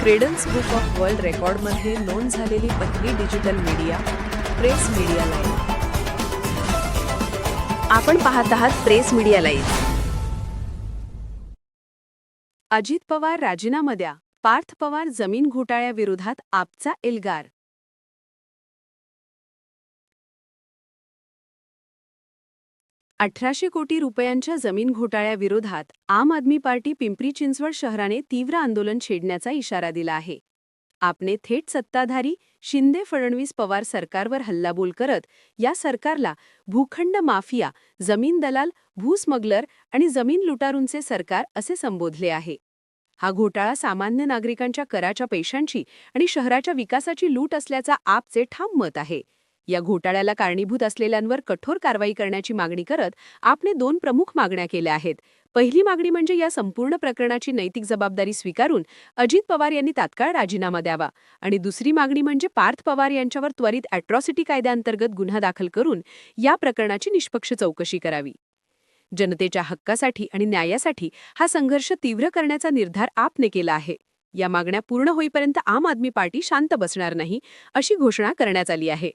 Credence book of world रेकॉर्डमध्ये नोंद झालेली पहिली digital media press media live आपण पाहत आहात press media live Ajit Pawar राजीनामा द्या. पार्थ पवार जमीन घोटाळ्याविरोधात आपचा एल्गार. अठराशे कोटी रुपयांच्या जमीन घोटाळ्याविरोधात आम आदमी पार्टी पिंपरी चिंचवड शहराने तीव्र आंदोलन छेडण्याचा इशारा दिला आहे. आपने थेट सत्ताधारी शिंदे फडणवीस पवार सरकारवर हल्लाबोल करत या सरकारला भूखंड माफिया जमीन दलाल भूस्मगलर आणि जमीन लुटारूंचे सरकार असे संबोधले आहे. हा घोटाळा सामान्य नागरिकांच्या कराच्या पैशांची आणि शहराच्या विकासाची लूट असल्याचा आपचे ठाम मत आहे. या घोटाळ्याला कारणीभूत असलेल्यांवर कठोर कारवाई करण्याची मागणी करत आपने दोन प्रमुख मागण्या केल्या आहेत. पहिली मागणी म्हणजे या संपूर्ण प्रकरणाची नैतिक जबाबदारी स्वीकारून अजित पवार यांनी तात्काळ राजीनामा द्यावा आणि दुसरी मागणी म्हणजे पार्थ पवार यांच्यावर त्वरित अॅट्रॉसिटी कायद्याअंतर्गत गुन्हा दाखल करून या प्रकरणाची निष्पक्ष चौकशी करावी. जनतेच्या हक्कासाठी आणि न्यायासाठी हा संघर्ष तीव्र करण्याचा निर्धार आपने केला आहे. या मागण्या पूर्ण होईपर्यंत आम आदमी पार्टी शांत बसणार नाही अशी घोषणा करण्यात आली आहे.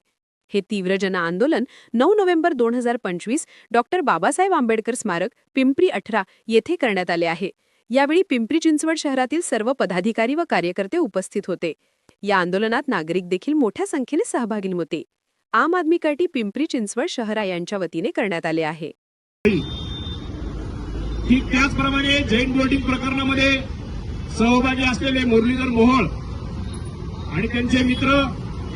हे तीव्र जन आंदोलन नऊ नोव्हेंबर दोन हजार पंचवीस डॉक्टर बाबासाहेब आंबेडकर स्मारक पिंपरी अठरा येथे करण्यात आले आहे. यावेळी पिंपरी चिंचवड शहरातील सर्व पदाधिकारी व कार्यकर्ते उपस्थित होते. या आंदोलनात नागरिक देखील मोठ्या संख्येने सहभागी होते. आम आदमी पार्टी पिंपरी चिंचवड शहरा यांच्या वतीने करण्यात आले आहे. ठीक त्याचप्रमाणे जैन बोर्डिंग प्रकरणामध्ये सहभागी असलेले मुरलीधर मोहोळ आणि त्यांचे मित्र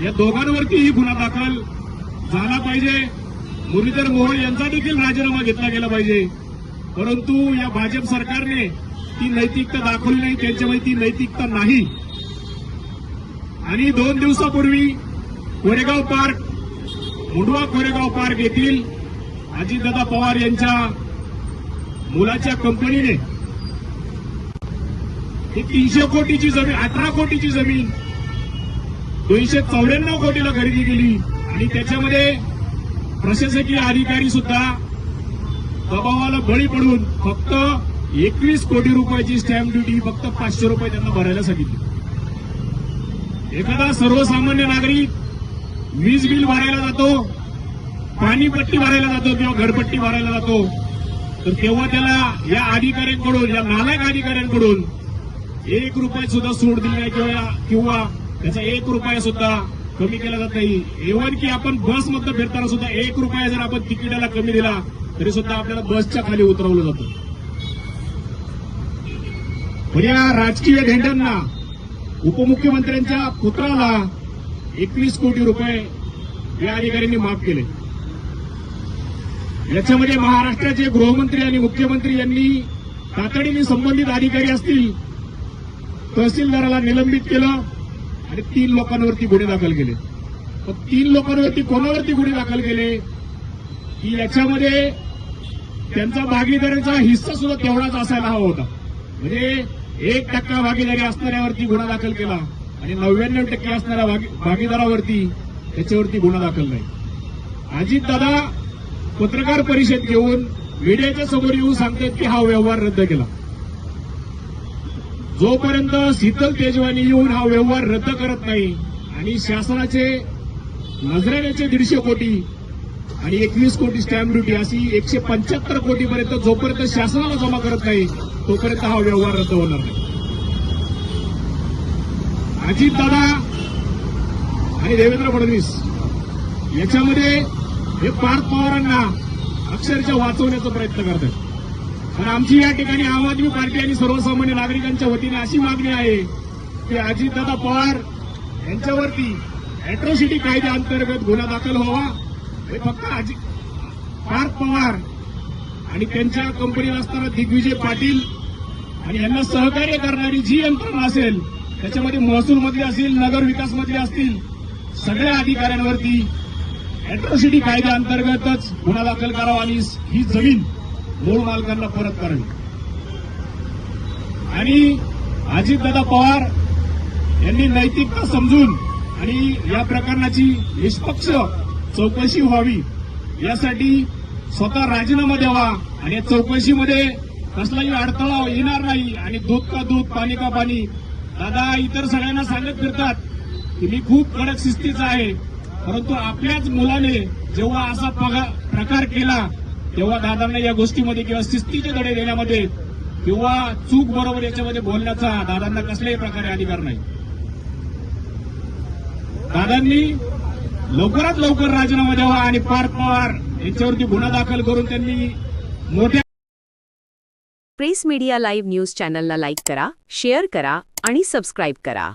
या दोघांवरतीही गुन्हा दाखल झाला पाहिजे. मुरलीधर मोहोळ यांचा देखील राजीनामा घेतला गेला पाहिजे. परंतु या भाजप सरकारने ती नैतिकता दाखवली नाही त्यांच्यामध्ये ती नैतिकता नाही. आणि दोन दिवसापूर्वी कोरेगाव पार्क मुंडवा कोरेगाव पार्क येथील अजितदादा पवार यांच्या मुलाच्या कंपनीने ही तीनशे कोटीची जमीन अठरा कोटीची जमीन दोनशे चौऱ्याण्णव कोटीला खरेदी केली. आणि त्याच्यामध्ये प्रशासकीय अधिकारी सुद्धा दबावाला बळी पडून फक्त एकवीस कोटी रुपयाची स्टॅम्प ड्युटी फक्त पाचशे रुपये त्यांना भरायला सांगितली. एखादा सर्वसामान्य नागरिक वीज बिल भरायला जातो पाणीपट्टी भरायला जातो किंवा घरपट्टी भरायला जातो तर तेव्हा त्याला या अधिकाऱ्यांकडून या नालायक अधिकाऱ्यांकडून एक रुपये सुद्धा सूट दिली नाही किंवा किंवा त्याचा एक रुपया सुद्धा कमी केला जात नाही. इव्हन की आपण बसमधनं फिरताना सुद्धा एक रुपया जर आपण तिकिटाला कमी दिला तरी सुद्धा आपल्याला बसच्या खाली उतरवलं जातं. पण या राजकीय धेंड्यांना उपमुख्यमंत्र्यांच्या पुत्राला एकवीस कोटी रुपये या अधिकाऱ्यांनी माफ केले. याच्यामध्ये महाराष्ट्राचे गृहमंत्री आणि मुख्यमंत्री यांनी तातडीने संबंधित अधिकारी असतील तहसीलदाराला निलंबित केलं आणि तीन लोकांवरती गुन्हे दाखल केले. पण तीन लोकांवरती कोणावरती गुन्हे दाखल केले? की याच्यामध्ये त्यांचा भागीदारीचा हिस्सा सुद्धा तेवढाच असायला हवा होता. म्हणजे एक टक्का भागीदारी असणाऱ्यावरती गुन्हा दाखल केला आणि नव्याण्णव टक्के असणाऱ्या भागी- भागीदारावरती त्याच्यावरती गुन्हा दाखल नाही. अजित दादा पत्रकार परिषद घेऊन मीडियाच्या समोर येऊन सांगतात की हा व्यवहार रद्द केला. जोपर्यंत शीतल तेजवानी येऊन हा व्यवहार रद्द करत नाही आणि शासनाचे नजराण्याचे दीडशे कोटी आणि एकवीस कोटी स्टॅम्प ड्युटी अशी एकशे पंच्याहत्तर कोटीपर्यंत जोपर्यंत शासनाला जमा करत नाही तोपर्यंत हा व्यवहार रद्द होणार नाही. अजितदादा आणि देवेंद्र फडणवीस याच्यामध्ये हे पार्थ पवारांना अक्षरशः वाचवण्याचा प्रयत्न करतात. आणि आमची या ठिकाणी आम आदमी पार्टी आणि सर्वसामान्य नागरिकांच्या वतीने अशी मागणी आहे की अजितदादा पवार यांच्यावरती अॅट्रॉसिटी कायद्याअंतर्गत गुन्हा दाखल व्हावा. हे फक्त अजि पार्थ पवार आणि त्यांच्या कंपनीत असताना दिग्विजय पाटील आणि यांना सहकार्य करणारी जी यंत्रणा असेल त्याच्यामध्ये महसूल मधले असतील नगर विकास मधले असतील सगळ्या अधिकाऱ्यांवरती अॅट्रॉसिटी कायद्याअंतर्गतच गुन्हा दाखल करावा आणि ही जमीन मूळ मालकांना परत करावी आणि अजितदादा पवार यांनी नैतिकता समजून आणि या प्रकरणाची निष्पक्ष चौकशी व्हावी यासाठी स्वतः राजीनामा द्यावा आणि या चौकशीमध्ये कसलाही अडथळा येणार नाही आणि दूध का दूध पाणी का पाणी. दादा इतर सगळ्यांना सांगत फिरतात की मी खूप कडक शिस्तीचा आहे परंतु आपल्याच मुलाने जेव्हा असा पगा- प्रकार केला तेव्हा दादांना या गोष्टीमध्ये किंवा शिस्तीचे धडे देण्यामध्ये किंवा चूक बरोबर याच्यामध्ये बोलण्याचा दादांना कसल्याही प्रकारे अधिकार नाही. दादांनी लवकरात लवकर राजीनामा द्यावा आणि पार्थ पवार यांच्यावरती गुन्हा दाखल करून त्यांनी मोठ्या प्रेस मीडिया लाईव्ह न्यूज चॅनलला लाईक करा शेअर करा आणि सबस्क्राईब करा.